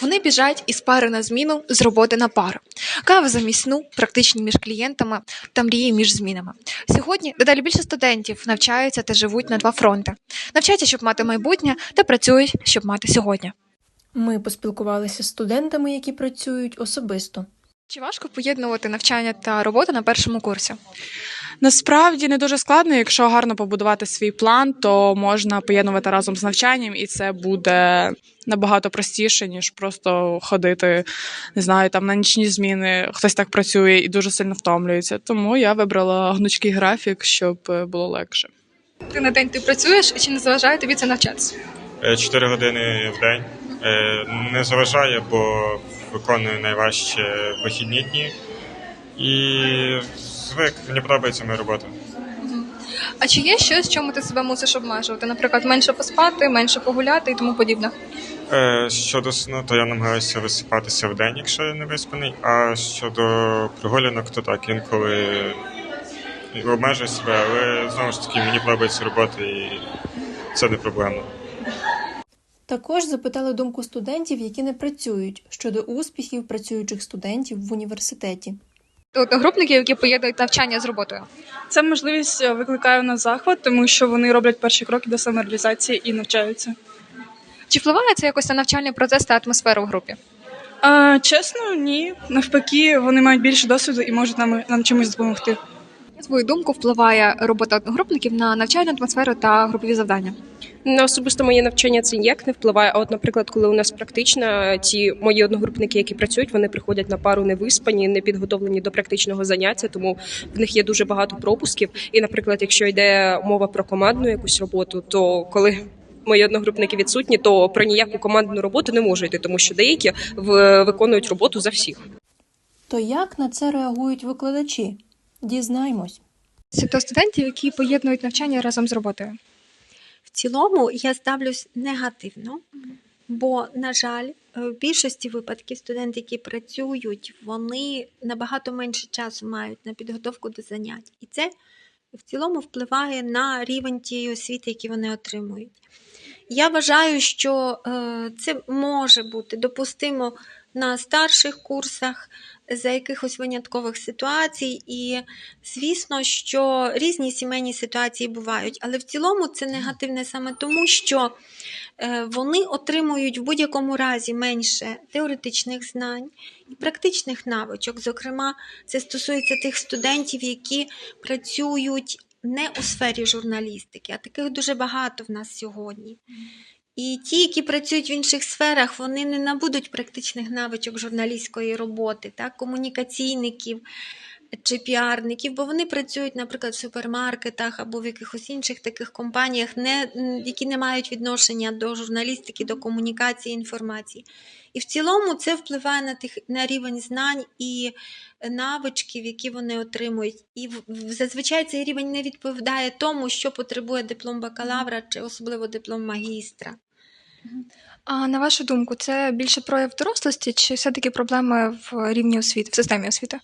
Вони біжать із пари на зміну з роботи на пару. Кава замість сну, практичні між клієнтами та мрії між змінами. Сьогодні дедалі більше студентів навчаються та живуть на два фронти. Навчаються, щоб мати майбутнє, та працюють, щоб мати сьогодні. Ми поспілкувалися з студентами, які працюють особисто. Чи важко поєднувати навчання та роботу на першому курсі? Насправді не дуже складно. Якщо гарно побудувати свій план, то можна поєднувати разом з навчанням, і це буде набагато простіше, ніж просто ходити, не знаю, там на нічні зміни. Хтось так працює і дуже сильно втомлюється. Тому я вибрала гнучкий графік, щоб е, було легше. Ти на день ти працюєш, і чи не заважає тобі це навчатися? Е, 4 години в день. Е, Не заважає, бо виконую найважче вихідні дні. І звик, мені подобається моя робота. А чи є щось, чому ти себе мусиш обмежувати? Наприклад, менше поспати, менше погуляти і тому подібне? Е, Щодо сну, то я намагаюся висипатися в день, якщо я не виспаний. А щодо прогулянок, то так, інколи обмежую себе, але знову ж таки мені подобається робота і це не проблема. Також запитали думку студентів, які не працюють щодо успіхів працюючих студентів в університеті. Одногрупників, які поєднують навчання з роботою. Ця можливість е, викликає у нас захват, тому що вони роблять перші кроки до самореалізації і навчаються. Чи впливає це якось на навчальний процес та атмосферу в групі? А, чесно, ні. Навпаки, вони мають більше досвіду і можуть нам, нам чимось допомогти. Твою думку, впливає робота одногрупників на навчальну атмосферу та групові завдання? На особисто моє навчання це ніяк не впливає. А от, наприклад, коли у нас практична, ті мої одногрупники, які працюють, вони приходять на пару не виспані, не підготовлені до практичного заняття, тому в них є дуже багато пропусків. І, наприклад, якщо йде мова про командну якусь роботу, то коли мої одногрупники відсутні, то про ніяку командну роботу не може йти, тому що деякі виконують роботу за всіх. То як на це реагують викладачі? Дізнаймось. До студентів, які поєднують навчання разом з роботою. В цілому я ставлюсь негативно, бо, на жаль, е, в більшості випадків студенти, які працюють, вони набагато менше часу мають на підготовку до занять. І це в цілому впливає на рівень тієї освіти, які вони отримують. Я вважаю, що е, це може бути допустимо на старших курсах за якихось виняткових ситуацій, і звісно, що різні сімейні ситуації бувають, але в цілому це негативне саме тому, що е, вони отримують в будь-якому разі менше теоретичних знань і практичних навичок. Зокрема, це стосується тих студентів, які працюють не у сфері журналістики, а таких дуже багато в нас сьогодні. І ті, які працюють в інших сферах, вони не набудуть практичних навичок журналістської роботи, так, комунікаційників чи піарників, бо вони працюють, наприклад, в супермаркетах або в якихось інших таких компаніях, не, які не мають відношення до журналістики, до комунікації інформації. І в цілому це впливає на, тих, на рівень знань і навичків, які вони отримують. І в- зазвичай цей рівень не відповідає тому, що потребує диплом бакалавра чи особливо диплом магістра. А на вашу думку, це більше прояв дорослості, чи все-таки проблеми в рівні освіти, в системі освіти?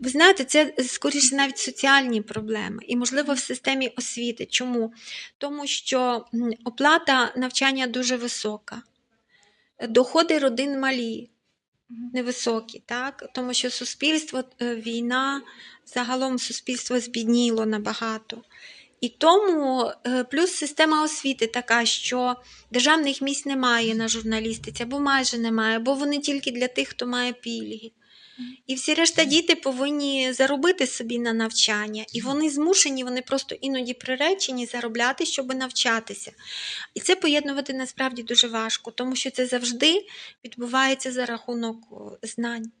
Ви знаєте, це скоріше навіть соціальні проблеми, і, можливо, в системі освіти. Чому? Тому що оплата навчання дуже висока, доходи родин малі, невисокі, так? тому що суспільство, е, війна, загалом суспільство збідніло набагато. І тому е, плюс система освіти така, що державних місць немає на журналістиці, або майже немає, бо вони тільки для тих, хто має пільги. І всі решта діти повинні заробити собі на навчання, і вони змушені, вони просто іноді приречені заробляти, щоб навчатися. І це поєднувати насправді дуже важко, тому що це завжди відбувається за рахунок знань,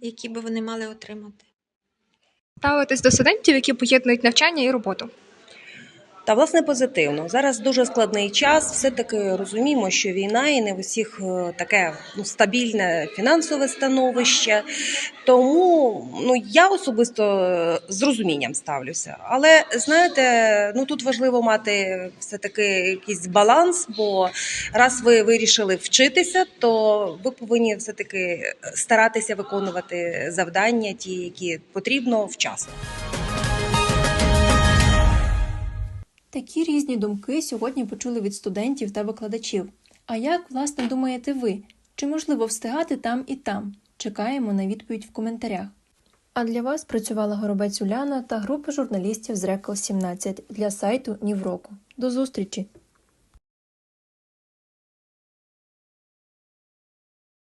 які би вони мали отримати. Ставитись до студентів, які поєднують навчання і роботу. Та власне позитивно. Зараз дуже складний час. Все таки розуміємо, що війна і не в усіх е, таке ну, стабільне фінансове становище. Тому ну я особисто е, з розумінням ставлюся. Але знаєте, ну тут важливо мати все таки якийсь баланс, бо раз ви вирішили вчитися, то ви повинні все таки старатися виконувати завдання, ті, які потрібно вчасно. Такі різні думки сьогодні почули від студентів та викладачів. А як, власне, думаєте ви? Чи можливо встигати там і там? Чекаємо на відповідь в коментарях. А для вас працювала Горобець Уляна та група журналістів з Рекл 17 для сайту Нівроку. До зустрічі!